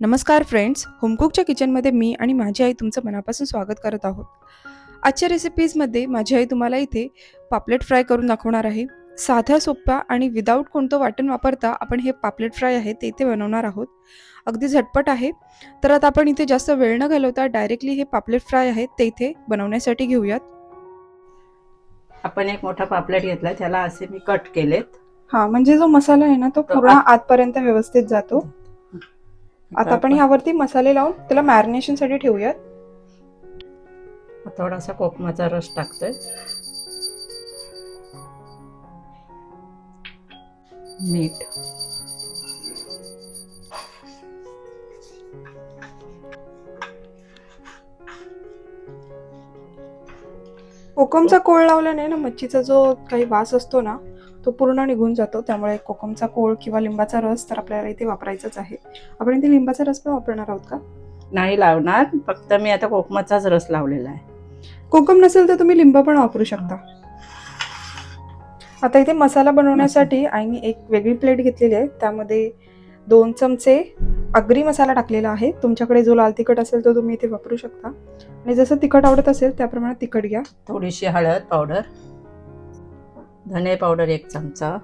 नमस्कार फ्रेंड्स होमकुकच्या किचनमध्ये मी आणि माझी आई तुमचं मनापासून स्वागत करत आहोत. आजच्या रेसिपीजमध्ये माझी आई तुम्हाला इथे पापलेट फ्राय करून दाखवणार आहे. साध्या सोप्या आणि विदाऊट कोणतं वाटण वापरता आपण हे पापलेट फ्राय आहे ते इथे बनवणार आहोत. अगदी झटपट आहे. तर आता आपण इथे जास्त वेळ न घालवता डायरेक्टली हे पापलेट फ्राय आहे ते इथे बनवण्यासाठी घेऊयात. आपण एक मोठा पापलेट घेतला त्याला असे मी कट केलेत. हा म्हणजे जो मसाला आहे ना तो पूर्ण आत- आतपर्यंत व्यवस्थित जातो. आता आपण यावरती मसाले लावून त्याला मॅरिनेशनसाठी ठेवूयात. थोडासा कोकमाचा रस टाकतोय. मीठ. कोकमचा कोळ लावल्याने ना मच्छीचा जो काही वास असतो ना तो पूर्ण निघून जातो. त्यामुळे कोकमचा कोळ किंवा लिंबाचा रस तर आपल्याला इथे वापरायचाच आहे. आपण इथे लिंबाचा रस पण वापरणार आहोत का? नाही लावणार. फक्त मी आता कोकमाचाच रस लावलेला आहे. कोकम नसेल तर तुम्ही लिंब पण वापरू शकता. आता इथे मसाला बनवण्यासाठी आईने एक वेगळी प्लेट घेतलेली आहे. त्यामध्ये दोन चमचे आगरी मसाला टाकलेला आहे. तुमच्याकडे जो लाल तिखट असेल तो तुम्ही इथे वापरू शकता. आणि जसं तिखट आवडत असेल त्याप्रमाणे तिखट घ्या. थोडीशी हळद पावडर धने पावडर एक चमचा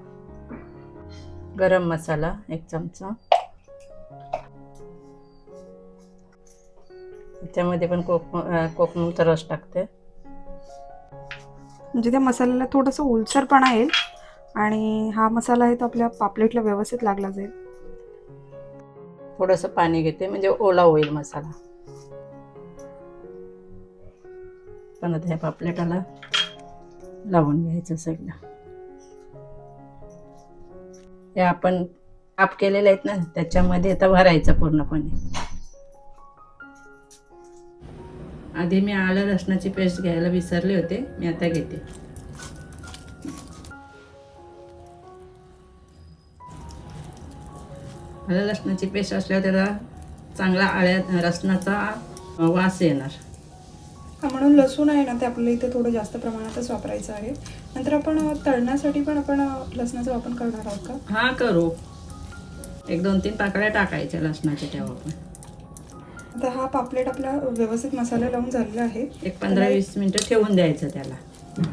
गरम मसाला एक चमचा. त्याच्यामध्ये पण कोक कोकमाचा रस टाकते. म्हणजे त्या मसाल्याला थोडंसं ओलसरपणा येईल आणि हा मसाला आहे तो आपल्या पापलेटला व्यवस्थित लागला जाईल. थोडंसं पाणी घेते म्हणजे ओला होईल मसाला. पण आता ह्या पापलेटाला लावून घ्यायचं सगळं. हे आपण काप केलेले आहेत ना त्याच्यामध्ये आता भरायचं पूर्णपणे. आधी मी आलं लसणाची पेस्ट घ्यायला विसरले होते मी आता घेते. आलं लसणाची पेस्ट असल्यावर त्याला चांगला आळ्या लसणाचा वास येणार. हा, म्हणून लसूण आहे ना ते आपल्याला इथे थोडं जास्त प्रमाणातच वापरायचं आहे. नंतर आपण तळण्यासाठी पण आपण लसणाचा वापर करणार आहोत का? हा करू. एक दोन तीन पाकळ्या टाकायच्या लसणाच्या तेव्हा पण आता हा पापलेट आपला व्यवस्थित मसाला लावून झालेला आहे. एक पंधरा वीस मिनिटं ठेवून द्यायचं त्याला.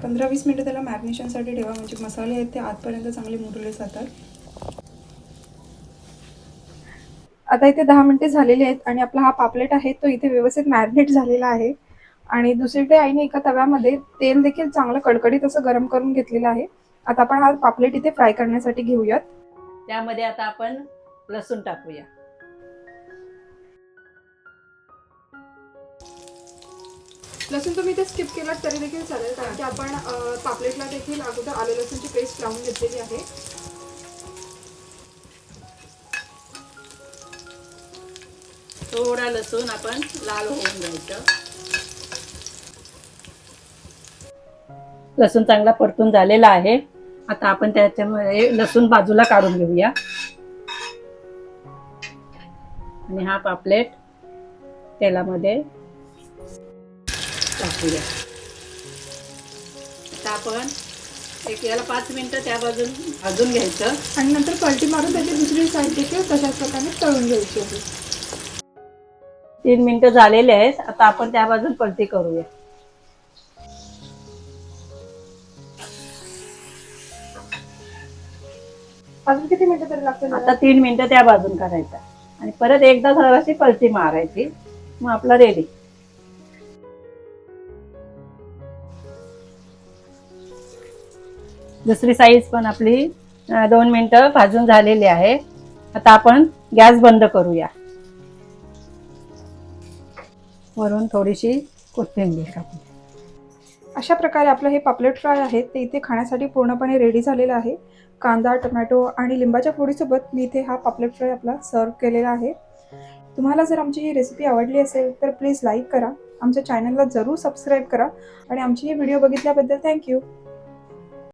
पंधरा वीस मिनिटं त्याला मॅरिनेशनसाठी ठेवा. म्हणजे मसाले आहेत ते आतपर्यंत चांगले मुरले जातात. आता इथे दहा मिनिटे झालेली आहेत आणि आपला हा पापलेट आहे तो इथे व्यवस्थित मॅरिनेट झालेला आहे. आणि दुसरीकडे आईने एका तव्यामध्ये तेल देखील चांगलं कडकडीत असं गरम करून घेतलेलं आहे. आता आपण हा पापलेट इथे फ्राय करण्यासाठी घेऊयात. त्यामध्ये आता आपण लसूण टाकूया. लसूण तुम्ही इथे स्किप केलात तरी देखील चालेल कारण की आपण पापलेटला देखील अगोदर आले लसूणची पेस्ट लावून घेतलेली आहे. थोडा लसूण आपण लाल होऊन घ्यायचं. लसूण चांगला परतून झालेला आहे. आता आपण त्याच्यामध्ये लसूण बाजूला काढून घेऊया. आणि हा पापलेट तेलामध्ये टाकूया. आता आपण एक याला पाच मिनिटं त्या बाजून भाजून घ्यायचं. आणि नंतर पलटी मारून त्याची दुसरी साईड देखील तशाच प्रकारे तळून घ्यायची आहे. तीन मिनिटं झालेले आहेत. आता आपण त्या बाजून पलटी करूया. अजून किती मिनिटं तरी लागतील? आता तीन मिनिटं त्या बाजून करायचा आणि परत एकदा जराशी पलटी मारायची. मग आपला रेडी दुसरी साईज पण आपली दोन मिनिटं भाजून झालेली आहे. आता आपण गॅस बंद करूया. वरून थोडीशी कोथिंबीर टाकू अशा प्रकारे आपलं हे पापलेट फ्राय आहे ते इथे खाण्यासाठी पूर्णपणे रेडी झालेलं आहे. कांदा टोमॅटो आणि लिंबाच्या फोडीसोबत मी इथे हा पापलेट फ्राय आपला सर्व केलेला आहे. तुम्हाला जर आमची ही रेसिपी आवडली असेल तर प्लीज लाईक करा. आमच्या चॅनलला जरूर सबस्क्राईब करा. आणि आमची ही व्हिडिओ बघितल्याबद्दल थँक्यू